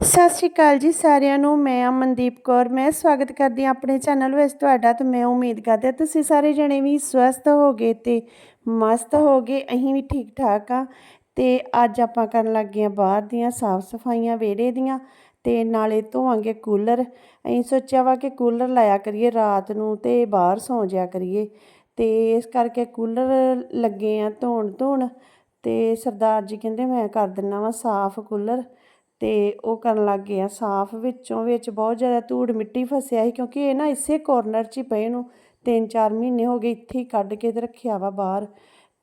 ਸਤਿ ਸ਼੍ਰੀ ਅਕਾਲ ਜੀ ਸਾਰਿਆਂ ਨੂੰ, ਮੈਂ ਅਮਨਦੀਪ ਕੌਰ। ਮੈਂ ਸਵਾਗਤ ਕਰਦੀ ਹਾਂ ਆਪਣੇ ਚੈਨਲ ਵਿੱਚ ਤੁਹਾਡਾ ਤੇ ਮੈਂ ਉਮੀਦ ਕਰਦੀ ਹਾਂ ਤੁਸੀਂ ਸਾਰੇ ਜਣੇ ਵੀ ਸਵਸਥ ਹੋਗੇ ਤੇ ਮਸਤ ਹੋਗੇ, ਅਸੀਂ ਵੀ ਠੀਕ ਠਾਕ ਆ ਤੇ ਅੱਜ ਆਪਾਂ ਕਰਨ ਲੱਗੇ ਆ ਬਾਹਰ ਦੀਆਂ ਸਾਫ਼ ਸਫਾਈਆਂ, ਵਿਹੜੇ ਦੀਆਂ ਤੇ ਨਾਲੇ ਧੋਵਾਂਗੇ ਕੂਲਰ। ਅਸੀਂ ਸੋਚਿਆ ਵਾ ਕਿ ਕੂਲਰ ਲਾਇਆ ਕਰੀਏ ਰਾਤ ਨੂੰ ਤੇ ਬਾਹਰ ਸੌਂ ਜਿਆ ਕਰੀਏ। ਤੇ ਇਸ ਕਰਕੇ ਕੂਲਰ ਲੱਗੇ ਆ ਧੋਣ ਧੋਣ ਤੇ ਸਰਦਾਰ ਜੀ ਕਹਿੰਦੇ ਮੈਂ ਕਰ ਦਿੰਨਾ ਵਾ ਸਾਫ਼ ਕੂਲਰ। ਤੇ ਉਹ ਕਰਨ ਲੱਗ ਗਏ ਆ ਸਾਫ਼, ਵਿੱਚੋਂ ਵਿੱਚ ਬਹੁਤ ਜ਼ਿਆਦਾ ਧੂੜ ਮਿੱਟੀ ਫਸਿਆ ਸੀ ਕਿਉਂਕਿ ਇਹ ਨਾ ਇਸੇ ਕੋਰਨਰ 'ਚ ਹੀ ਪਏ ਨੂੰ 3-4 ਮਹੀਨੇ ਹੋ ਗਏ ਇੱਥੇ ਹੀ ਕੱਢ ਕੇ ਤੇ ਰੱਖਿਆ ਵਾ ਬਾਹਰ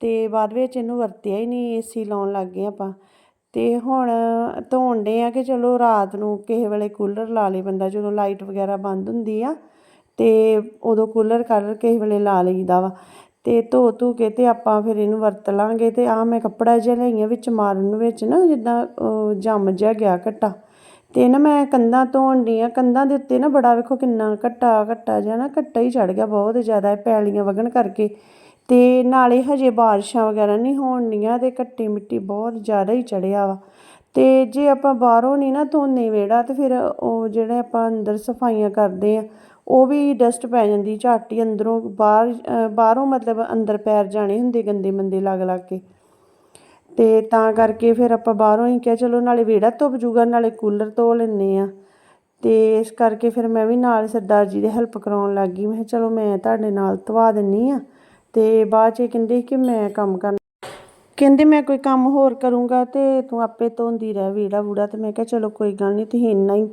ਤੇ ਬਾਅਦ ਵਿੱਚ ਇਹਨੂੰ ਵਰਤਿਆ ਹੀ ਨਹੀਂ ਏਸੀ ਲਾਉਣ ਲੱਗ ਗਏ ਆਪਾਂ ਤੇ ਹੁਣ ਧੋਣ ਡੇ ਆ ਕਿ ਚਲੋ ਰਾਤ ਨੂੰ ਕਿਸੇ ਵੇਲੇ ਕੂਲਰ ਲਾ ਲੇ ਬੰਦਾ ਜਦੋਂ ਲਾਈਟ ਵਗੈਰਾ ਬੰਦ ਹੁੰਦੀ ਆ ਤੇ ਉਦੋਂ ਕੂਲਰ ਕਰ ਕਿਸੇ ਵੇਲੇ ਲਾ ਲਈਦਾ ਵਾ। ਤੇ ਧੋ ਧੂ ਕੇ ਤੇ ਆਪਾਂ ਫਿਰ ਇਹਨੂੰ ਵਰਤ ਲਾਂਗੇ ਤੇ ਆ ਮੈਂ ਕੱਪੜਾ ਜਿਹਾ ਲਈਆਂ ਵਿੱਚ ਮਾਰਨ ਵਿੱਚ ਨਾ ਜਿੱਦਾਂ ਅਹ, ਜੰਮ ਜਿਹਾ ਗਿਆ ਘੱਟਾ। ਤੇ ਨਾ ਮੈਂ ਕੰਧਾਂ ਧੋਣ ਡਈ ਆ ਕੰਧਾਂ ਦੇ ਉੱਤੇ ਨਾ ਬੜਾ ਵੇਖੋ ਕਿੰਨਾ ਘੱਟਾ ਘੱਟਾ ਜਿਹਾ ਨਾ ਘੱਟਾ ਹੀ ਚੜ ਗਿਆ ਬਹੁਤ ਜ਼ਿਆਦਾ ਇਹ ਪੈਲੀਆਂ ਵਗਣ ਕਰਕੇ। ਤੇ ਨਾਲੇ ਹਜੇ ਬਾਰਿਸ਼ਾਂ ਵਗੈਰਾ ਨਹੀਂ ਹੋਣ ਡੀਆਂ ਤੇ ਘੱਟੀ ਮਿੱਟੀ ਬਹੁਤ ਜ਼ਿਆਦਾ ਹੀ ਚੜਿਆ ਵਾ। ਤੇ ਜੇ ਆਪਾਂ ਬਾਹਰੋਂ ਨਹੀਂ ਨਾ ਧੋਨੇ ਵਿਹੜਾ ਤੇ ਫਿਰ ਉਹ ਜਿਹੜੇ ਆਪਾਂ ਅੰਦਰ ਸਫਾਈਆਂ ਕਰਦੇ ਆ ਉਹ ਵੀ ਡਸਟ ਪੈ ਜਾਂਦੀ, ਝੱਟ ਹੀ ਅੰਦਰੋਂ ਬਾਹਰ ਬਾਹਰੋਂ ਮਤਲਬ ਅੰਦਰ ਪੈਰ ਜਾਣੇ ਹੁੰਦੇ ਗੰਦੇ ਮੰਦੇ ਲੱਗ ਲੱਗ ਕੇ। ਤੇ ਤਾਂ ਕਰਕੇ ਫਿਰ ਆਪਾਂ ਬਾਹਰੋਂ ਹੀ ਕਿਹਾ, ਚਲੋ ਨਾਲੇ ਵਿਹੜਾ ਧੁੱਪ ਜੂਗਾ, ਨਾਲੇ ਕੂਲਰ ਧੋ ਲੈਂਦੇ ਆ ਤੇ ਇਸ ਕਰਕੇ ਫਿਰ ਮੈਂ ਵੀ ਨਾਲ ਸਰਦਾਰ ਜੀ ਦੀ ਹੈਲਪ ਕਰਾਉਣ ਲੱਗ ਗਈ। ਮੈਂ ਕਿਹਾ, ਚਲੋ ਮੈਂ ਤੁਹਾਡੇ ਨਾਲ ਧਵਾ ਦਿੰਨੀ ਆ ਤੇ ਬਾਅਦ 'ਚ ਇਹ ਕਹਿੰਦੇ ਕਿ ਮੈਂ ਕੰਮ ਕਰਨਾ। ਕਹਿੰਦੇ ਮੈਂ ਕੋਈ ਕੰਮ ਹੋਰ ਕਰੂੰਗਾ ਤੇ ਤੂੰ ਆਪੇ ਧੋਂਦੀ ਰਹਿ ਵੀੜਾ ਵੂੜਾ। ਤੇ ਮੈਂ ਕਿਹਾ, ਚਲੋ ਕੋਈ ਗੱਲ ਨਹੀਂ ਤੁਸੀਂ ਇੰਨਾ ਹੀ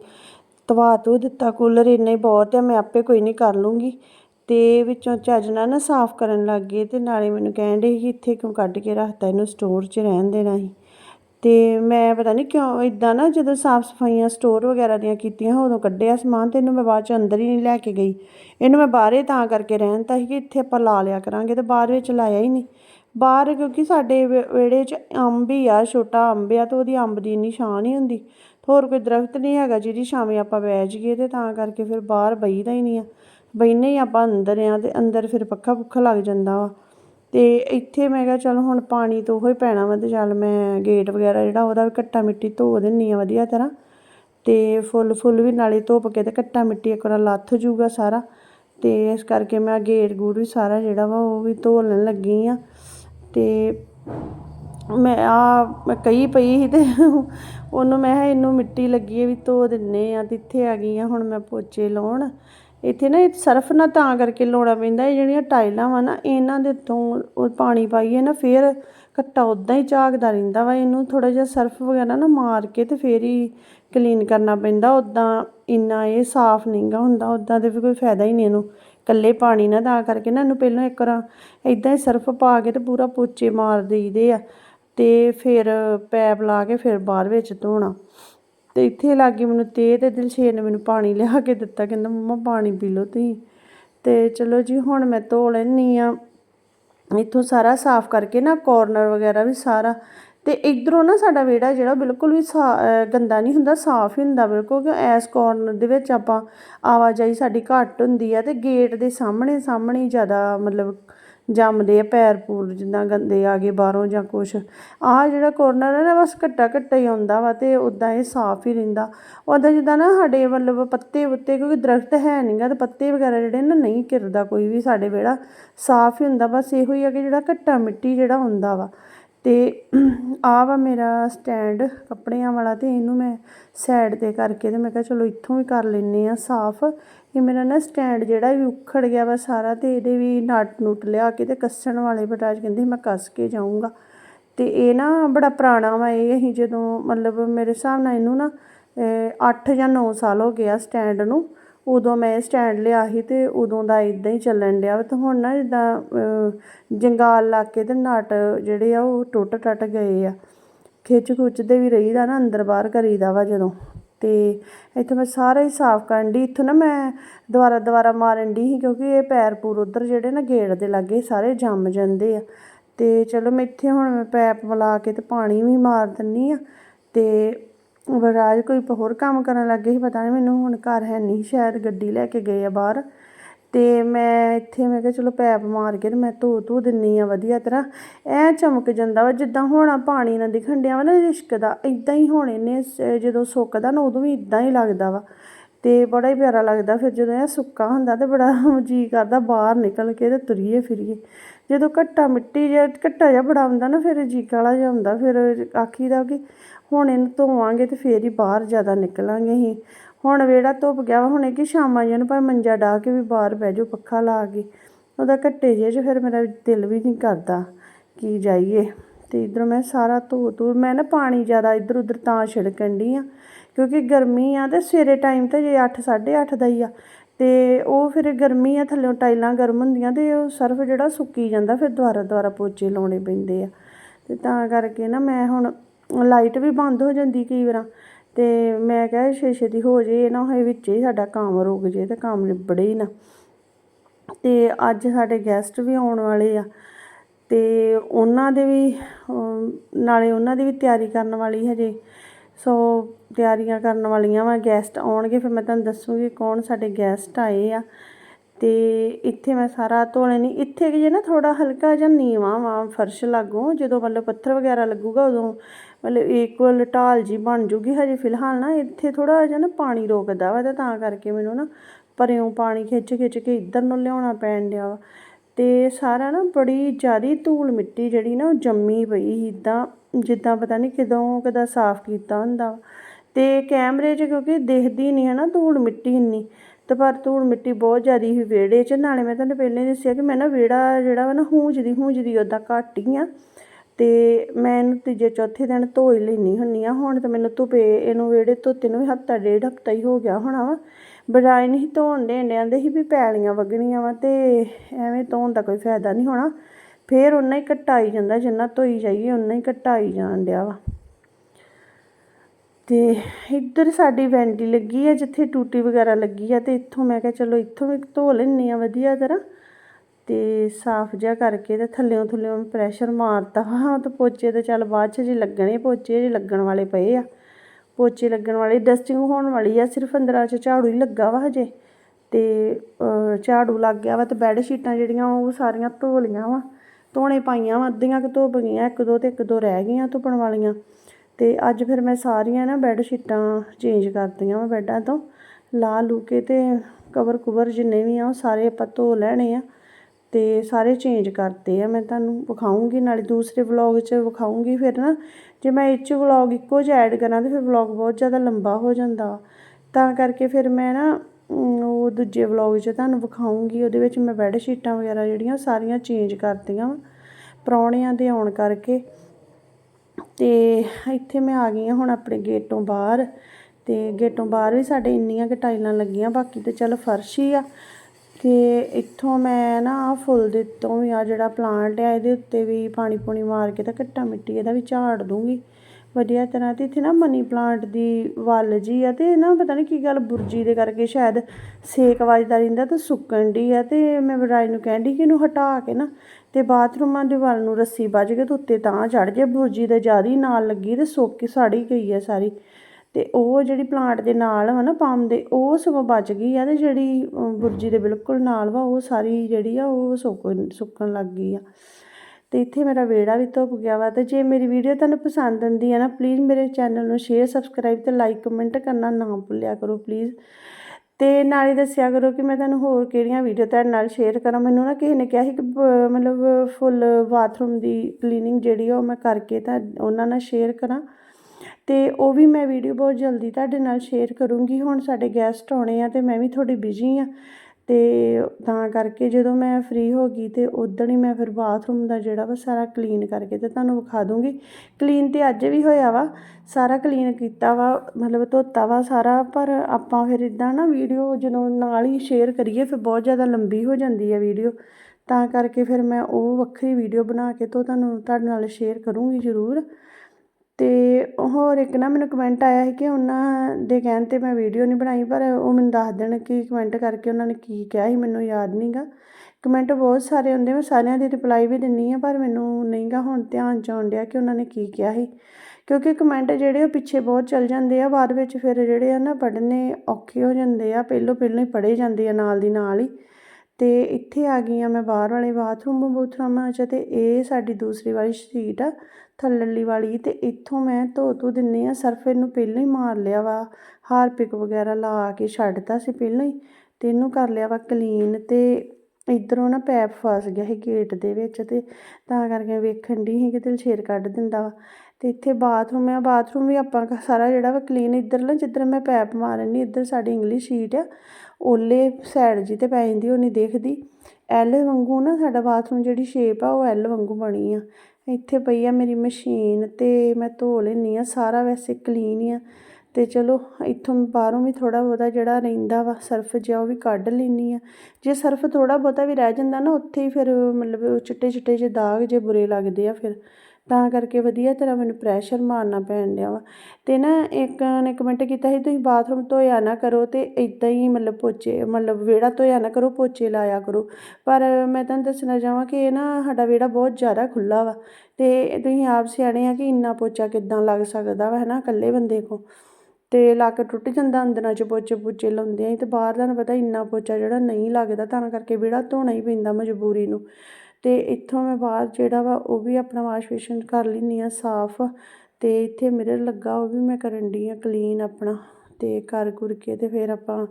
ਧਵਾ ਧੂ ਦਿੱਤਾ, ਕੂਲਰ ਇੰਨਾ ਹੀ ਬਹੁਤ ਆ, ਮੈਂ ਆਪੇ ਕੋਈ ਨਹੀਂ ਕਰ ਲੂੰਗੀ। ਤੇ ਵਿੱਚੋਂ ਚੱਜ ਨਾਲ ਨਾ ਸਾਫ਼ ਕਰਨ ਲੱਗ ਗਏ ਤੇ ਨਾਲੇ ਮੈਨੂੰ ਕਹਿਣ ਡੇ ਕਿ ਇੱਥੇ ਕਿਉਂ ਕੱਢ ਕੇ ਰੱਖਤਾ ਇਹਨੂੰ ਸਟੋਰ 'ਚ ਰਹਿਣ ਦੇਣਾ ਸੀ। ਤੇ ਮੈਂ ਪਤਾ ਨਹੀਂ ਕਿਉਂ ਇਦਾਂ ਨਾ ਜਦੋਂ ਸਾਫ਼ ਸਫਾਈਆਂ ਸਟੋਰ ਵਗੈਰਾ ਦੀਆਂ ਕੀਤੀਆਂ, ਉਦੋਂ ਕੱਢਿਆ ਸਮਾਨ ਤੇ ਇਹਨੂੰ ਮੈਂ ਬਾਅਦ ਚ ਅੰਦਰ ਹੀ ਨਹੀਂ ਲੈ ਕੇ ਗਈ। ਇਹਨੂੰ ਮੈਂ ਬਾਹਰੇ ਤਾਂ ਕਰਕੇ ਰਹਿਣ ਤਾਂ ਸੀ ਕਿ ਇੱਥੇ ਆਪਾਂ ਲਾ ਲਿਆ ਕਰਾਂਗੇ ਤੇ ਬਾਹਰ ਵਿੱਚ ਲਾਇਆ ਹੀ ਨਹੀਂ। ਬਾਹਰ, ਕਿਉਂਕਿ ਸਾਡੇ ਵਿ- ਵਿਹੜੇ 'ਚ ਅੰਬ ਹੀ ਆ, ਛੋਟਾ ਅੰਬ ਆ ਤੇ ਉਹਦੀ ਅੰਬ ਦੀ ਇੰਨੀ ਛਾਂ ਨਹੀਂ ਹੁੰਦੀ। ਹੋਰ ਕੋਈ ਦਰਖਤ ਨਹੀਂ ਹੈਗਾ ਜਿਹਦੀ ਛਾਵੇਂ ਆਪਾਂ ਬਹਿ ਜਾਈਏ ਅਤੇ ਤਾਂ ਕਰਕੇ ਫਿਰ ਬਾਹਰ ਬਹੀਦਾ ਹੀ ਨਹੀਂ ਆ। ਬਹਿੰਦੇ ਹੀ ਆਪਾਂ ਅੰਦਰ ਆ ਅਤੇ ਅੰਦਰ ਫਿਰ ਪੱਖਾ ਪੁੱਖਾ ਲੱਗ ਜਾਂਦਾ ਵਾ। ਅਤੇ ਇੱਥੇ ਮੈਂ ਕਿਹਾ ਚਲ ਹੁਣ ਪਾਣੀ ਤਾਂ ਉਹ ਹੀ ਪੈਣਾ ਵਾ ਅਤੇ ਚੱਲ ਮੈਂ ਗੇਟ ਵਗੈਰਾ ਜਿਹੜਾ ਉਹਦਾ ਵੀ ਕੱਟਾ ਮਿੱਟੀ ਧੋ ਦਿੰਦੀ ਹਾਂ ਵਧੀਆ ਤਰ੍ਹਾਂ। ਅਤੇ ਫੁੱਲ ਫੁੱਲ ਵੀ ਨਾਲੇ ਧੁੱਪ ਕੇ ਅਤੇ ਕੱਟਾ ਮਿੱਟੀ ਇੱਕ ਵਾਰ ਲੱਥ ਜੂਗਾ ਸਾਰਾ। ਅਤੇ ਇਸ ਕਰਕੇ ਮੈਂ ਗੇਟ ਗੂੜ ਵੀ ਸਾਰਾ ਜਿਹੜਾ ਵਾ ਉਹ ਵੀ ਧੋ ਲੈਣ ਲੱਗੀ ਹਾਂ ਅਤੇ ਮੈਂ ਆਹ ਮੈਂ ਕਹੀ ਪਈ ਸੀ ਅਤੇ ਉਹਨੂੰ ਮੈਂ ਕਿਹਾ ਇਹਨੂੰ ਮਿੱਟੀ ਲੱਗੀ ਹੈ ਵੀ ਧੋ ਦਿੰਦੇ ਹਾਂ ਤੇ ਇੱਥੇ ਆ ਗਈ ਹਾਂ ਹੁਣ ਮੈਂ ਪੋਚੇ ਲਾਉਣ। ਇੱਥੇ ਨਾ ਇਹ ਸਰਫ ਨਾ ਤਾਂ ਕਰਕੇ ਲਾਉਣਾ ਪੈਂਦਾ, ਇਹ ਜਿਹੜੀਆਂ ਟਾਈਲਾਂ ਵਾ ਨਾ, ਇਹਨਾਂ ਦੇ ਤੋਂ ਉਹ ਪਾਣੀ ਪਾਈਏ ਨਾ, ਫਿਰ ਘੱਟਾ ਉਦਾਂ ਹੀ ਝਾਕਦਾ ਰਹਿੰਦਾ ਵਾ, ਇਹਨੂੰ ਥੋੜਾ ਜਿਹਾ ਸਰਫ ਵਗੈਰਾ ਨਾ ਮਾਰ ਕੇ ਤੇ ਫੇਰ ਹੀ ਕਲੀਨ ਕਰਨਾ ਪੈਂਦਾ ਉਦਾਂ ਇੰਨਾ ਇਹ ਸਾਫ਼ ਨਹੀਂਗਾ ਹੁੰਦਾ ਉਦਾਂ ਦੇ ਵੀ ਕੋਈ ਫਾਇਦਾ ਹੀ ਨਹੀਂ ਇਹਨੂੰ। ਇਕੱਲੇ ਪਾਣੀ ਨਾ ਤਾਂ ਕਰਕੇ ਨਾ ਇਹਨੂੰ ਪਹਿਲਾਂ ਇੱਕ ਵਾਰ ਇਦਾਂ ਹੀ ਸਰਫ ਪਾ ਕੇ ਤੇ ਪੂਰਾ ਪੋਚੇ ਮਾਰ ਦੇਈਦੇ ਆ ਤੇ ਫਿਰ ਪੈਪ ਲਾ ਕੇ ਫਿਰ ਬਾਹਰ ਵਿੱਚ ਧੋਣਾ। ਤੇ ਇੱਥੇ ਲਾਗੇ ਮੈਨੂੰ ਤੇ ਤੇ ਦਿਲਸ਼ੇਰ ਨੇ ਮੈਨੂੰ ਪਾਣੀ ਲਿਆ ਕੇ ਦਿੱਤਾ, ਕਹਿੰਦਾ ਮੰਮਾ ਪਾਣੀ ਪੀ ਲਓ ਤੁਸੀਂ। ਤੇ ਚਲੋ ਜੀ, ਹੁਣ ਮੈਂ ਧੋ ਲੈਣੀ ਆ ਇੱਥੋਂ ਸਾਰਾ ਸਾਫ਼ ਕਰਕੇ ਨਾ ਕੋਰਨਰ ਵਗੈਰਾ ਵੀ ਸਾਰਾ ਤੇ ਇਧਰੋਂ ਨਾ ਸਾਡਾ ਵਿਹੜਾ ਜਿਹੜਾ ਬਿਲਕੁਲ ਵੀ ਸਾ- ਗੰਦਾ ਨਹੀਂ ਹੁੰਦਾ, ਸਾਫ਼ ਹੀ ਹੁੰਦਾ ਬਿਲਕੁਲ ਕਿ ਐਸ ਕਾਰਨਰ ਦੇ ਵਿੱਚ ਆਪਾਂ ਆਵਾਜਾਈ ਸਾਡੀ ਘੱਟ ਹੁੰਦੀ ਆ ਤੇ ਗੇਟ ਦੇ ਸਾਹਮਣੇ ਸਾਹਮਣੇ ਜ਼ਿਆਦਾ ਮਤਲਬ ਜੰਮਦੇ ਆ ਪੈਰ ਪੂਰ ਜਿੱਦਾਂ ਗੰਦੇ ਆ ਗਏ ਬਾਹਰੋਂ ਜਾਂ ਕੁਛ। ਆਹ ਜਿਹੜਾ ਕੋਰਨਰ ਹੈ ਨਾ ਬਸ ਘੱਟਾ ਘੱਟਾ ਹੀ ਆਉਂਦਾ ਵਾ ਤੇ ਉਦਾਂ ਇਹ ਸਾਫ਼ ਹੀ ਰਹਿੰਦਾ। ਉਦਾਂ ਜਿੱਦਾਂ ਨਾ ਸਾਡੇ ਮਤਲਬ ਪੱਤੇ ਉੱਤੇ ਕਿਉਂਕਿ ਦਰਖਤ ਹੈ ਨਹੀਂਗਾ ਤੇ ਪੱਤੇ ਵਗੈਰਾ ਜਿਹੜੇ ਨਾ ਨਹੀਂ ਕਿਰਦਾ ਕੋਈ ਵੀ ਸਾਡੇ ਵਿਹੜਾ, ਸਾਫ਼ ਹੀ ਹੁੰਦਾ ਬਸ ਇਹੋ ਹੀ ਆ ਕਿ ਜਿਹੜਾ ਘੱਟਾ ਮਿੱਟੀ ਜਿਹੜਾ ਹੁੰਦਾ ਵਾ। ਅਤੇ ਆਹ ਵਾ ਮੇਰਾ ਸਟੈਂਡ ਕੱਪੜਿਆਂ ਵਾਲਾ ਅਤੇ ਇਹਨੂੰ ਮੈਂ ਸਾਈਡ ਤੇ ਕਰਕੇ ਅਤੇ ਮੈਂ ਕਿਹਾ ਚਲੋ ਇੱਥੋਂ ਵੀ ਕਰ ਲੈਂਦੇ ਹਾਂ ਸਾਫ਼। ਇਹ ਮੇਰਾ ਨਾ ਸਟੈਂਡ ਜਿਹੜਾ ਵੀ ਉੱਖੜ ਗਿਆ ਵਾ ਸਾਰਾ ਅਤੇ ਇਹਦੇ ਵੀ ਨਟ ਨੂਟ ਲਿਆ ਕੇ ਅਤੇ ਕੱਸਣ ਵਾਲੇ ਬਟਾਜ ਕਹਿੰਦੇ ਮੈਂ ਕੱਸ ਕੇ ਜਾਊਂਗਾ। ਅਤੇ ਇਹ ਨਾ ਬੜਾ ਪੁਰਾਣਾ ਵਾ ਇਹ, ਅਸੀਂ ਜਦੋਂ ਮਤਲਬ ਮੇਰੇ ਹਿਸਾਬ ਨਾਲ ਇਹਨੂੰ ਨਾ ਅੱਠ ਜਾਂ ਨੌ ਸਾਲ ਹੋ ਗਿਆ ਸਟੈਂਡ ਨੂੰ। ਉਦੋਂ ਮੈਂ ਇਹ ਸਟੈਂਡ ਲਿਆ ਸੀ ਤੇ ਉਦੋਂ ਦਾ ਇਦਾਂ ਹੀ ਚੱਲਣ ਡਿਆ ਵਾ ਤੇ ਹੁਣ ਨਾ ਜਿੱਦਾਂ ਜੰਗਾਲ ਲਾ ਕੇ ਤੇ ਨਟ ਜਿਹੜੇ ਆ ਉਹ ਟੁੱਟ ਟੱਟ ਗਏ ਆ। ਖਿੱਚ ਖੁੱਚਦੇ ਵੀ ਰਹੀਦਾ ਨਾ, ਅੰਦਰ ਬਾਹਰ ਕਰੀਦਾ ਵਾ ਜਦੋਂ। ਤੇ ਇੱਥੇ ਮੈਂ ਸਾਰਾ ਹੀ ਸਾਫ਼ ਕਰਨ ਦੀ ਇੱਥੋਂ ਨਾ ਮੈਂ ਦੁਬਾਰਾ ਦੁਬਾਰਾ ਮਾਰਨ ਦੀ ਸੀ ਕਿਉਂਕਿ ਇਹ ਪੈਰ ਪੂਰ ਉਧਰ ਜਿਹੜੇ ਨਾ ਗੇਟ ਦੇ ਲਾਗੇ ਸਾਰੇ ਜੰਮ ਜਾਂਦੇ ਆ। ਤੇ ਚਲੋ ਮੈਂ ਇੱਥੇ ਹੁਣ ਮੈਂ ਪੈਪ ਮਿਲਾ ਕੇ ਤੇ ਪਾਣੀ ਵੀ ਮਾਰ ਦਿੰਨੀ ਆ। ਤੇ ਰਾਜ ਕੋਈ ਹੋਰ ਕੰਮ ਕਰਨ ਲੱਗੇ ਸੀ, ਪਤਾ ਨਹੀਂ ਮੈਨੂੰ ਹੁਣ ਘਰ ਹੈ ਨਹੀਂ ਸ਼ਾਇਦ ਗੱਡੀ ਲੈ ਕੇ ਗਏ ਆ ਬਾਹਰ। ਤੇ ਮੈਂ ਇੱਥੇ ਮੈਂ ਕਿਹਾ ਚਲੋ ਪੈਪ ਮਾਰ ਕੇ ਤੇ ਮੈਂ ਧੋ ਧੋ ਦਿੰਨੀ ਆ ਵਧੀਆ ਤਰ੍ਹਾਂ। ਐ ਚਮਕ ਜਾਂਦਾ ਵਾ, ਜਿੱਦਾਂ ਹੋਣਾ ਪਾਣੀ ਨਾ ਦਿਖਣ ਡਿਆ ਵਾ ਨਾ ਰਿਸ਼ਕਦਾ ਇਦਾਂ ਹੀ ਹੋਣੇ ਨੇ ਜਦੋਂ ਸੁੱਕਦਾ ਨਾ ਉਦੋਂ ਵੀ ਇਦਾਂ ਹੀ ਲੱਗਦਾ ਵਾ। ਤੇ ਬੜਾ ਹੀ ਪਿਆਰਾ ਲੱਗਦਾ, ਫਿਰ ਜਦੋਂ ਇਹ ਸੁੱਕਾ ਹੁੰਦਾ ਤੇ ਬੜਾ ਜੀ ਕਰਦਾ ਬਾਹਰ ਨਿਕਲ ਕੇ ਤੇ ਤੁਰੀਏ ਫਿਰੀਏ। ਜਦੋਂ ਘੱਟਾ ਮਿੱਟੀ ਜਿਹਾ, ਘੱਟਾ ਜਿਹਾ ਬੜਾ ਹੁੰਦਾ ਨਾ, ਫਿਰ ਜੀ ਵਾਲਾ ਜਿਹਾ ਹੁੰਦਾ, ਫਿਰ ਆਖੀਦਾ ਕਿ ਹੁਣ ਇਹਨੂੰ ਧੋਵਾਂਗੇ ਤੇ ਫੇਰ ਹੀ ਬਾਹਰ ਜ਼ਿਆਦਾ ਨਿਕਲਾਂਗੇ ਅਸੀਂ। ਹੁਣ ਵੇੜਾ ਧੁੱਪ ਗਿਆ ਵਾ, ਹੁਣੇ ਕਿ ਸ਼ਾਮਾਂ ਜਿਹਨੂੰ ਭਾਵੇਂ ਮੰਜਾ ਡਾ ਕੇ ਵੀ ਬਾਹਰ ਬਹਿ ਜਾਓ, ਪੱਖਾ ਲਾ ਕੇ। ਉਹਦਾ ਘੱਟੇ ਜਿਹੇ 'ਚ ਫਿਰ ਮੇਰਾ ਦਿਲ ਵੀ ਨਹੀਂ ਕਰਦਾ ਕਿ ਜਾਈਏ। ਤੇ ਇਧਰੋਂ ਮੈਂ ਸਾਰਾ ਧੋ ਧੂ, ਮੈਂ ਨਾ ਪਾਣੀ ਜ਼ਿਆਦਾ ਇੱਧਰ ਉੱਧਰ ਤਾਂ ਛਿੜਕਣ ਡਈ ਆ, ਕਿਉਂਕਿ ਗਰਮੀ ਆ ਤੇ ਸਵੇਰੇ ਟਾਈਮ ਤੇ ਜੇ 8 8:30 ਦਾ ਹੀ ਆ। ਅਤੇ ਉਹ ਫਿਰ ਗਰਮੀ ਆ ਥੱਲੇੋਂ ਟਾਈਲਾਂ ਗਰਮ ਹੁੰਦੀਆਂ ਅਤੇ ਉਹ ਸਰਫ ਜਿਹੜਾ ਸੁੱਕੀ ਜਾਂਦਾ ਫਿਰ ਦੁਬਾਰਾ ਦੁਬਾਰਾ ਪੋਚੇ ਲਾਉਣੇ ਪੈਂਦੇ ਆ। ਅਤੇ ਤਾਂ ਕਰਕੇ ਨਾ ਮੈਂ ਹੁਣ ਲਾਈਟ ਵੀ ਬੰਦ ਹੋ ਜਾਂਦੀ ਕਈ ਵਾਰ ਅਤੇ ਮੈਂ ਕਿਹਾ ਛੇ ਛੇਤੀ ਹੋ ਜੇ ਨਾ ਹੋਏ ਵਿੱਚ ਹੀ ਸਾਡਾ ਕੰਮ ਰੁਕ ਜੇ ਤੇ ਕੰਮ ਨਿਬੜੇ ਹੀ ਨਾ। ਅਤੇ ਅੱਜ ਸਾਡੇ ਗੈਸਟ ਵੀ ਆਉਣ ਵਾਲੇ ਆ ਅਤੇ ਉਹਨਾਂ ਦੇ ਵੀ ਨਾਲੇ ਉਹਨਾਂ ਦੀ ਵੀ ਤਿਆਰੀ ਕਰਨ ਵਾਲੀ ਹਜੇ। ਸੋ ਤਿਆਰੀਆਂ ਕਰਨ ਵਾਲੀਆਂ ਵਾ ਗੈਸਟ ਆਉਣਗੇ, ਫਿਰ ਮੈਂ ਤੁਹਾਨੂੰ ਦੱਸੂਗੀ ਕੌਣ ਸਾਡੇ ਗੈਸਟ ਆਏ ਆ। ਤੇ ਇੱਥੇ ਮੈਂ ਸਾਰਾ ਧੋਲੇ ਨਹੀਂ ਇੱਥੇ ਕਿ ਜੇ ਨਾ ਥੋੜਾ ਹਲਕਾ ਜਿਹਾ ਨੀਵਾਂ ਵਾ, ਫਰਸ਼ ਲੱਗੋ, ਜਦੋਂ ਮਤਲਬ ਪੱਥਰ ਵਗੈਰਾ ਲੱਗੂਗਾ ਉਦੋਂ ਮਤਲਬ ਇਕੁਅਲ ਢਾਲ ਜੀ ਬਣ ਜੂਗੀ ਹਜੇ ਫਿਲਹਾਲ ਨਾ, ਇੱਥੇ ਥੋੜਾ ਜਿਹਾ ਨਾ ਪਾਣੀ ਰੋਕਦਾ ਵਾ ਤਾਂ ਕਰਕੇ ਮੈਨੂੰ ਨਾ ਪਰਿਓਂ ਪਾਣੀ ਖਿੱਚ ਖਿੱਚ ਕੇ ਇੱਧਰ ਨੂੰ ਲਿਆਉਣਾ ਪੈਣ ਡਿਆ ਵਾ। ਤੇ ਸਾਰਾ ਨਾ ਬੜੀ ਜ਼ਿਆਦੀ ਧੂਲ ਮਿੱਟੀ ਜਿਹੜੀ ਨਾ ਉਹ ਜੰਮੀ ਪਈ ਸੀ ਇੱਦਾਂ ਜਿੱਦਾਂ ਪਤਾ ਨਹੀਂ ਕਿਦੋਂ ਕਦਾ ਸਾਫ਼ ਕੀਤਾ ਹੁੰਦਾ ਵਾ। ਤੇ ਕੈਮਰੇ 'ਚ ਕਿਉਂਕਿ ਦਿਖਦੀ ਨਹੀਂ ਹੈ ਨਾ ਧੂੜ ਮਿੱਟੀ ਇੰਨੀ, ਤੇ ਪਰ ਧੂੜ ਮਿੱਟੀ ਬਹੁਤ ਜ਼ਿਆਦਾ ਸੀ ਵਿਹੜੇ 'ਚ। ਨਾਲੇ ਮੈਂ ਤੁਹਾਨੂੰ ਪਹਿਲਾਂ ਹੀ ਦੱਸਿਆ ਕਿ ਮੈਂ ਨਾ ਵਿਹੜਾ ਜਿਹੜਾ ਵਾ ਨਾ ਹੂੰਜਦੀ ਹੂੰਜਦੀ ਉੱਦਾਂ ਘੱਟ ਹੀ ਆ। ਤੇ ਮੈਂ ਇਹਨੂੰ ਤੀਜੇ ਚੌਥੇ ਦਿਨ ਧੋ ਹੀ ਲੈਣੀ ਹੁੰਨੀ ਆ। ਹੁਣ ਤਾਂ ਮੈਨੂੰ ਧੁਪੇ ਇਹਨੂੰ ਵਿਹੜੇ ਧੋਤੇ ਨੂੰ ਵੀ ਹਫਤਾ, ਡੇਢ ਹਫਤਾ ਹੀ ਹੋ ਗਿਆ ਹੋਣਾ ਵਾ। ਬਜਾਏ ਨਹੀਂ ਧੋਣ ਦੇ ਆਂਦੇ ਸੀ ਵੀ ਪੈਲੀਆਂ ਵਗਣੀਆਂ ਵਾ ਤੇ ਐਵੇਂ ਧੋਣ ਦਾ ਕੋਈ ਫਾਇਦਾ ਨਹੀਂ ਹੋਣਾ। ਫੇਰ ਉਹਨਾਂ ਹੀ ਘਟਾਈ ਜਾਂਦਾ, ਜਿੰਨਾ ਧੋਈ ਜਾਈਏ ਉਹਨਾਂ ਹੀ ਘਟਾਈ ਜਾਣ ਡਿਆ ਵਾ। ਤੇ ਇੱਧਰ ਸਾਡੀ ਵੈਂਡੀ ਲੱਗੀ ਆ, ਜਿੱਥੇ ਟੂਟੀ ਵਗੈਰਾ ਲੱਗੀ ਆ, ਤੇ ਇੱਥੋਂ ਮੈਂ ਕਿਹਾ ਚਲੋ ਇੱਥੋਂ ਵੀ ਧੋ ਲੈਂਦੀ ਆ, ਵਧੀਆ ਤਰ੍ਹਾਂ। ਤੇ ਸਾਫ਼ ਜਿਹਾ ਕਰਕੇ ਤੇ ਥੱਲਿਓਂ ਥੱਲਿਓਂ ਪ੍ਰੈਸ਼ਰ ਮਾਰਤਾ। ਵਾ ਤੇ ਪੋਚੇ ਤੇ ਚੱਲ ਬਾਅਦ ਚ ਜੇ ਲੱਗਣੇ, ਪੋਚੇ ਜੇ ਲੱਗਣ ਵਾਲੇ ਪਏ ਆ। ਪੋਚੇ ਲੱਗਣ ਵਾਲੇ, ਡਸਟਿੰਗ ਹੋਣ ਵਾਲੀ ਆ, ਸਿਰਫ ਅੰਦਰਾਂ ਚ ਝਾੜੂ ਹੀ ਲੱਗਾ ਵਾ ਹਜੇ। ਤੇ ਝਾੜੂ ਲੱਗ ਗਿਆ ਵਾ ਤੇ ਬੈੱਡ ਸ਼ੀਟਾਂ ਜਿਹੜੀਆਂ ਉਹ ਸਾਰੀਆਂ ਧੋ ਲਈਆਂ ਵਾ। ਧੋਣੇ ਪਾਈਆਂ ਵਾ, ਅੱਧੀਆਂ ਕੁ ਧੁੱਪ ਗਈਆਂ ਇੱਕ ਦੋ ਤੇ ਇੱਕ ਦੋ ਰਹਿ ਗਈਆਂ ਧੁੱਪਣ ਵਾਲੀਆਂ। ਤੇ ਅੱਜ ਫਿਰ ਮੈਂ ਸਾਰੀਆਂ ਨਾ ਬੈੱਡ ਸ਼ੀਟਾਂ ਚੇਂਜ ਕਰਤੀਆਂ ਵਾ ਬੈੱਡਾਂ ਤੋਂ। ਲਾ ਲੂ ਕੇ ਤੇ ਕਵਰ ਕੁਵਰ ਜਿੰਨੇ ਵੀ ਆ ਉਹ ਸਾਰੇ ਆਪਾਂ ਧੋ ਲੈਣੇ ਆ ਤੇ ਸਾਰੇ ਚੇਂਜ ਕਰਤੇ ਆ। ਮੈਂ ਤੁਹਾਨੂੰ ਵਿਖਾਉਂਗੀ ਨਾਲੇ ਦੂਸਰੇ ਵਲੌਗ 'ਚ ਵਿਖਾਉਂਗੀ ਫਿਰ ਨਾ। ਜੇ ਮੈਂ ਇਹ 'ਚ ਵਲੌਗ ਇੱਕੋ ਜਿਹਾ ਐਡ ਕਰਾਂ ਤੇ ਫਿਰ ਵਲੌਗ ਬਹੁਤ ਜ਼ਿਆਦਾ ਲੰਬਾ ਹੋ ਜਾਂਦਾ ਵਾ। ਤਾਂ ਕਰਕੇ ਫਿਰ ਮੈਂ ਨਾ ਉਹ ਦੂਜੇ ਵਲੌਗ 'ਚ ਤੁਹਾਨੂੰ ਵਿਖਾਉਂਗੀ, ਉਹਦੇ ਵਿੱਚ ਮੈਂ ਬੈੱਡ ਸ਼ੀਟਾਂ ਵਗੈਰਾ ਜਿਹੜੀਆਂ ਸਾਰੀਆਂ ਚੇਂਜ ਕਰਤੀਆਂ ਵਾ, ਪ੍ਰਾਹੁਣਿਆਂ ਦੇ ਆਉਣ ਕਰਕੇ। ਤੇ ਇੱਥੇ ਮੈਂ ਆ ਗਈ ਹਾਂ ਹੁਣ ਆਪਣੇ ਗੇਟ ਤੋਂ ਬਾਹਰ, ਤੇ ਗੇਟੋਂ ਬਾਹਰ ਵੀ ਸਾਡੇ ਇੰਨੀਆਂ ਕੁ ਟਾਈਲਾਂ ਲੱਗੀਆਂ, ਬਾਕੀ ਤੇ ਚੱਲ ਫਰਸ਼ ਹੀ ਆ। ਤੇ ਇੱਥੋਂ ਮੈਂ ਨਾ ਆਹ ਫੁੱਲ ਦੇ ਤੋਂ ਵੀ ਆ ਜਿਹੜਾ ਪਲਾਂਟ ਆ, ਇਹਦੇ ਉੱਤੇ ਵੀ ਪਾਣੀ ਪੂਣੀ ਮਾਰ ਕੇ ਤਾਂ ਘੱਟਾ ਮਿੱਟੀ ਇਹਦਾ ਵੀ ਝਾੜ ਦੂੰਗੀ। ਵਧੀਆ ਤਰ੍ਹਾਂ ਅਤੇ ਇੱਥੇ ਨਾ ਮਨੀ ਪਲਾਂਟ ਦੀ ਵੱਲ ਜੀ ਆ ਅਤੇ ਨਾ ਪਤਾ ਨਹੀਂ ਕੀ ਗੱਲ ਬੁਰਜੀ ਦੇ ਕਰਕੇ ਸ਼ਾਇਦ ਸੇਕ ਵੱਜਦਾ ਰਹਿੰਦਾ ਤਾਂ ਸੁੱਕਣ ਦੀ ਆ ਅਤੇ ਮੈਂ ਬਰਾਈ ਨੂੰ ਕਹਿਣ ਕਹਿੰਦੀ ਕਿ ਇਹਨੂੰ ਹਟਾ ਕੇ ਨਾ ਅਤੇ ਬਾਥਰੂਮਾਂ ਦੇ ਵੱਲ ਨੂੰ ਰੱਸੀ ਵੱਜ ਕੇ ਤੇ ਉੱਤੇ ਤਾਂ ਚੜ ਜੇ ਬੁਰਜੀ ਦੇ ਜ਼ਿਆਦਾ ਨਾਲ ਲੱਗੀ ਅਤੇ ਸੁੱਕ ਕੇ ਸਾੜੀ ਗਈ ਆ ਸਾਰੀ। ਅਤੇ ਉਹ ਜਿਹੜੀ ਪਲਾਂਟ ਦੇ ਨਾਲ ਵਾ ਨਾ ਪਾਮ ਦੇ, ਉਹ ਸਗੋਂ ਬਚ ਗਈ ਆ ਅਤੇ ਜਿਹੜੀ ਬੁਰਜੀ ਦੇ ਬਿਲਕੁਲ ਨਾਲ ਵਾ ਉਹ ਸਾਰੀ ਜਿਹੜੀ ਆ ਉਹ ਸੁੱਕ, ਸੁੱਕਣ ਲੱਗ ਗਈ ਆ। ਤੇ ਇੱਥੇ ਮੇਰਾ ਵਿਹੜਾ ਵੀ ਧੁੱਪ ਗਿਆ ਵਾ ਤੇ ਜੇ ਮੇਰੀ ਵੀਡੀਓ ਤੁਹਾਨੂੰ ਪਸੰਦ ਆਉਂਦੀ ਹੈ ਨਾ ਪਲੀਜ਼ ਮੇਰੇ ਚੈਨਲ ਨੂੰ ਸ਼ੇਅਰ ਸਬਸਕ੍ਰਾਈਬ ਤੇ ਲਾਈਕ ਕਮੈਂਟ ਕਰਨਾ ਨਾ ਭੁੱਲਿਆ ਕਰੋ ਪਲੀਜ਼ ਤੇ ਨਾਲੇ ਦੱਸਿਆ ਕਰੋ ਕਿ ਮੈਂ ਤੁਹਾਨੂੰ ਹੋਰ ਕਿਹੜੀਆਂ ਵੀਡੀਓ ਤੁਹਾਡੇ ਨਾਲ ਸ਼ੇਅਰ ਕਰਾਂ। ਮੈਨੂੰ ਨਾ ਕਿਸੇ ਨੇ ਕਿਹਾ ਸੀ ਕਿ ਬ- ਮਤਲਬ ਫੁੱਲ ਬਾਥਰੂਮ ਦੀ ਕਲੀਨਿੰਗ ਜਿਹੜੀ ਆ ਉਹ ਮੈਂ ਕਰਕੇ ਤਾਂ ਉਹਨਾਂ ਨਾਲ ਸ਼ੇਅਰ ਕਰਾਂ। ਤੇ ਉਹ ਵੀ ਮੈਂ ਵੀਡੀਓ ਬਹੁਤ ਜਲਦੀ ਤੁਹਾਡੇ ਨਾਲ ਸ਼ੇਅਰ ਕਰੂੰਗੀ। ਹੁਣ ਸਾਡੇ ਗੈਸਟ ਆਉਣੇ ਆ ਤੇ ਮੈਂ ਵੀ ਥੋੜੀ ਬਿਜ਼ੀ ਆ। ਅਤੇ ਤਾਂ ਕਰਕੇ ਜਦੋਂ ਮੈਂ ਫਰੀ ਹੋ ਗਈ ਤੇ ਉੱਦਣ ਹੀ ਮੈਂ ਫਿਰ ਬਾਥਰੂਮ ਦਾ ਜਿਹੜਾ ਵਾ ਸਾਰਾ ਕਲੀਨ ਕਰਕੇ ਤੇ ਤੁਹਾਨੂੰ ਵਿਖਾ ਦੂੰਗੀ। ਕਲੀਨ ਤਾਂ ਅੱਜ ਵੀ ਹੋਇਆ ਵਾ, ਸਾਰਾ ਕਲੀਨ ਕੀਤਾ ਵਾ, ਮਤਲਬ ਧੋਤਾ ਵਾ ਸਾਰਾ, ਪਰ ਆਪਾਂ ਫਿਰ ਇੱਦਾਂ ਨਾ ਵੀਡੀਓ ਜਦੋਂ ਨਾਲ ਹੀ ਸ਼ੇਅਰ ਕਰੀਏ ਫਿਰ ਬਹੁਤ ਜ਼ਿਆਦਾ ਲੰਬੀ ਹੋ ਜਾਂਦੀ ਹੈ ਵੀਡੀਓ ਤਾਂ ਕਰਕੇ ਫਿਰ ਮੈਂ ਉਹ ਵੱਖਰੀ ਵੀਡੀਓ ਬਣਾ ਕੇ ਤੋਂ ਤੁਹਾਨੂੰ ਤੁਹਾਡੇ ਨਾਲ ਸ਼ੇਅਰ ਕਰੂੰਗੀ ਜ਼ਰੂਰ। ਅਤੇ ਹੋਰ ਇੱਕ ਨਾ ਮੈਨੂੰ ਕਮੈਂਟ ਆਇਆ ਸੀ ਕਿ ਉਹਨਾਂ ਦੇ ਕਹਿਣ ਤੇ ਮੈਂ ਵੀਡੀਓ ਨਹੀਂ ਬਣਾਈ, ਪਰ ਉਹ ਮੈਨੂੰ ਦੱਸ ਦੇਣ ਕਿ ਕਮੈਂਟ ਕਰਕੇ ਉਹਨਾਂ ਨੇ ਕੀ ਕਿਹਾ ਸੀ, ਮੈਨੂੰ ਯਾਦ ਨਹੀਂ ਗਾ। ਕਮੈਂਟ ਬਹੁਤ ਸਾਰੇ ਹੁੰਦੇ, ਮੈਂ ਸਾਰਿਆਂ ਦੀ ਰਿਪਲਾਈ ਵੀ ਦਿੰਦੀ ਹਾਂ ਪਰ ਮੈਨੂੰ ਨਹੀਂ ਗਾ ਹੁਣ ਧਿਆਨ ਚ ਆਉਣ ਡਿਆ ਕਿ ਉਹਨਾਂ ਨੇ ਕੀ ਕਿਹਾ ਸੀ। ਕਿਉਂਕਿ ਕਮੈਂਟ ਜਿਹੜੇ ਉਹ ਪਿੱਛੇ ਬਹੁਤ ਚੱਲ ਜਾਂਦੇ ਆ, ਬਾਅਦ ਵਿੱਚ ਫਿਰ ਜਿਹੜੇ ਆ ਨਾ ਪੜ੍ਹਨੇ ਔਖੇ ਹੋ ਜਾਂਦੇ ਆ, ਪਹਿਲੋਂ ਪਹਿਲੋਂ ਹੀ ਪੜ੍ਹੇ ਜਾਂਦੇ ਆ ਨਾਲ ਦੀ ਨਾਲ ਹੀ। ਅਤੇ ਇੱਥੇ ਆ ਗਈ ਆ ਮੈਂ ਬਾਹਰ ਵਾਲੇ ਬਾਥਰੂਮ ਬੂਥਰੂਮਾਂ 'ਚ ਅਤੇ ਇਹ ਸਾਡੀ ਦੂਸਰੀ ਵਾਲੀ ਸ਼ੀਟ ਆ। ਥੱਲੜੀ ਵਾਲੀ ਅਤੇ ਇੱਥੋਂ ਮੈਂ ਧੋ ਧੂ ਦਿੰਦੀ ਹਾਂ ਸਰਫ ਇਹਨੂੰ ਪਹਿਲਾਂ ਹੀ ਮਾਰ ਲਿਆ ਵਾ ਹਾਰਪਿਕ ਵਗੈਰਾ ਲਾ ਕੇ ਛੱਡਤਾ ਸੀ ਪਹਿਲਾਂ ਹੀ ਅਤੇ ਇਹਨੂੰ ਕਰ ਲਿਆ ਵਾ ਕਲੀਨ ਅਤੇ ਇੱਧਰੋਂ ਨਾ ਪੈਪ ਫਸ ਗਿਆ ਸੀ ਗੇਟ ਦੇ ਵਿੱਚ ਅਤੇ ਤਾਂ ਕਰਕੇ ਵੇਖਣ ਦੀ ਸੀ ਕਿਤੇ ਦਿਲ ਛੇਰ ਕੱਢ ਦਿੰਦਾ ਵਾ ਅਤੇ ਇੱਥੇ ਬਾਥਰੂਮ ਆ ਬਾਥਰੂਮ ਵੀ ਆਪਾਂ ਸਾਰਾ ਜਿਹੜਾ ਵਾ ਕਲੀਨ ਇੱਧਰ ਨਾ ਜਿੱਧਰ ਮੈਂ ਪੈਪ ਮਾਰਨੀ ਇੱਧਰ ਸਾਡੀ ਇੰਗਲਿਸ਼ ਸ਼ੀਟ ਆ ਓਲੇ ਸਾਈਡ ਜੀ ਤੇ ਪੈ ਜਾਂਦੀ, ਉਹ ਨਹੀਂ ਦੇਖਦੀ। ਐਲ ਵਾਂਗੂ ਨਾ ਸਾਡਾ ਬਾਥਰੂਮ ਜਿਹੜੀ ਸ਼ੇਪ ਆ, ਉਹ ਐਲ ਵਾਂਗੂ ਬਣੀ ਆ। ਇੱਥੇ ਪਈ ਆ ਮੇਰੀ ਮਸ਼ੀਨ ਤੇ ਮੈਂ ਧੋ ਲੈਂਦੀ ਆ, ਸਾਰਾ ਵੈਸੇ ਕਲੀਨ ਆ। ਤੇ ਚਲੋ, ਇੱਥੋਂ ਬਾਹਰੋਂ ਵੀ ਥੋੜਾ ਬਹੁਤਾ ਜਿਹੜਾ ਰਹਿੰਦਾ ਵਾ, ਸਰਫ ਜਿਹਾ ਉਹ ਵੀ ਕੱਢ ਲੈਂਦੀ ਆ। ਜੇ ਸਰਫ ਥੋੜਾ ਬਹੁਤਾ ਵੀ ਰਹਿ ਜਾਂਦਾ ਨਾ, ਉੱਥੇ ਹੀ ਫਿਰ ਮਤਲਬ ਚਿੱਟੇ ਚਿੱਟੇ ਜਿਹੇ ਦਾਗ ਜੇ ਬੁਰੇ ਲੱਗਦੇ ਆ ਫਿਰ। ਤਾਂ ਕਰਕੇ ਵਧੀਆ ਤਰ੍ਹਾਂ ਮੈਨੂੰ ਪ੍ਰੈਸ਼ਰ ਮਾਰਨਾ ਪੈਣ ਡਿਆ ਵਾ। ਅਤੇ ਨਾ ਇੱਕ ਨੇ ਕਮੈਂਟ ਕੀਤਾ ਸੀ, ਤੁਸੀਂ ਬਾਥਰੂਮ ਧੋਇਆ ਨਾ ਕਰੋ ਅਤੇ ਇੱਦਾਂ ਹੀ ਮਤਲਬ ਪੋਚੇ, ਮਤਲਬ ਵਿਹੜਾ ਧੋਇਆ ਨਾ ਕਰੋ, ਪੋਚੇ ਲਾਇਆ ਕਰੋ। ਪਰ ਮੈਂ ਤੁਹਾਨੂੰ ਦੱਸਣਾ ਚਾਹਾਂ ਕਿ ਇਹ ਨਾ ਸਾਡਾ ਵਿਹੜਾ ਬਹੁਤ ਜ਼ਿਆਦਾ ਖੁੱਲ੍ਹਾ ਵਾ ਅਤੇ ਤੁਸੀਂ ਆਪ ਸਿਆਣੇ ਆ ਕਿ ਇੰਨਾ ਪੋਚਾ ਕਿੱਦਾਂ ਲੱਗ ਸਕਦਾ ਵਾ ਹੈ ਨਾ ਇਕੱਲੇ ਬੰਦੇ ਕੋਲ। ਅਤੇ ਲੱਕ ਟੁੱਟ ਜਾਂਦਾ ਅੰਦਰਾਂ 'ਚ, ਪੋਚੇ ਪੂਚੇ ਲਾਉਂਦੇ ਆਂ, ਤੇ ਬਾਹਰ ਤੁਹਾਨੂੰ ਪਤਾ ਇੰਨਾ ਪੋਚਾ ਜਿਹੜਾ ਨਹੀਂ ਲੱਗਦਾ, ਤਾਂ ਕਰਕੇ ਵਿਹੜਾ ਧੋਣਾ ਹੀ ਪੈਂਦਾ ਮਜਬੂਰੀ ਨੂੰ। ਅਤੇ ਇੱਥੋਂ ਮੈਂ ਬਾਹਰ ਜਿਹੜਾ ਵਾ ਉਹ ਵੀ ਆਪਣਾ ਵਾਸ਼ ਬੇਸ਼ਨ ਕਰ ਲੈਂਦੀ ਹਾਂ ਸਾਫ਼ ਅਤੇ ਇੱਥੇ ਮਿਰਰ ਲੱਗਾ, ਉਹ ਵੀ ਮੈਂ ਕਰਨ ਡਈ ਹਾਂ ਕਲੀਨ ਆਪਣਾ ਅਤੇ ਕਰ ਕੁਰ ਕੇ ਅਤੇ ਫਿਰ ਆਪਾਂ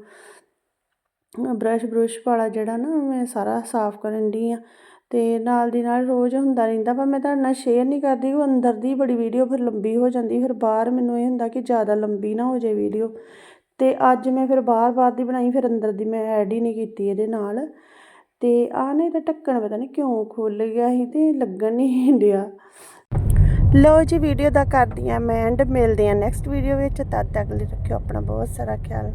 ਬਰੱਸ਼ ਬਰੁਸ਼ ਵਾਲਾ ਜਿਹੜਾ ਨਾ ਮੈਂ ਸਾਰਾ ਸਾਫ਼ ਕਰਨ ਡਈ ਹਾਂ ਅਤੇ ਨਾਲ ਦੀ ਨਾਲ ਰੋਜ਼ ਹੁੰਦਾ ਰਹਿੰਦਾ ਪਰ ਮੈਂ ਤੁਹਾਡੇ ਨਾਲ ਸ਼ੇਅਰ ਨਹੀਂ ਕਰਦੀ, ਉਹ ਅੰਦਰ ਦੀ ਬੜੀ ਵੀਡੀਓ ਫਿਰ ਲੰਬੀ ਹੋ ਜਾਂਦੀ, ਫਿਰ ਬਾਹਰ ਮੈਨੂੰ ਇਹ ਹੁੰਦਾ ਕਿ ਜ਼ਿਆਦਾ ਲੰਬੀ ਨਾ ਹੋ ਜਾਏ ਵੀਡੀਓ ਅਤੇ ਅੱਜ ਮੈਂ ਫਿਰ ਬਾਹਰ ਬਾਹਰ ਦੀ ਬਣਾਈ, ਫਿਰ ਅੰਦਰ ਦੀ ਮੈਂ ਐਡ ਹੀ ਨਹੀਂ ਕੀਤੀ ਇਹਦੇ ਨਾਲ ਅਤੇ ਆਹ ਨਾ ਇਹਦਾ ਢੱਕਣ ਪਤਾ ਨਹੀਂ ਕਿਉਂ ਖੁੱਲ ਗਿਆ ਸੀ ਅਤੇ ਲੱਗਣ ਨਹੀਂ ਡਿਆ। ਲਓ ਜੀ ਵੀਡੀਓ ਦਾ ਕਰਦੀ ਆ ਮੈਂ ਐਂਡ ਮਿਲਦੇ ਆ ਨੈਕਸਟ ਵੀਡੀਓ ਵਿੱਚ। ਤਦ ਤੱਕ ਲਈ ਰੱਖਿਓ ਆਪਣਾ ਬਹੁਤ ਸਾਰਾ ਖਿਆਲ।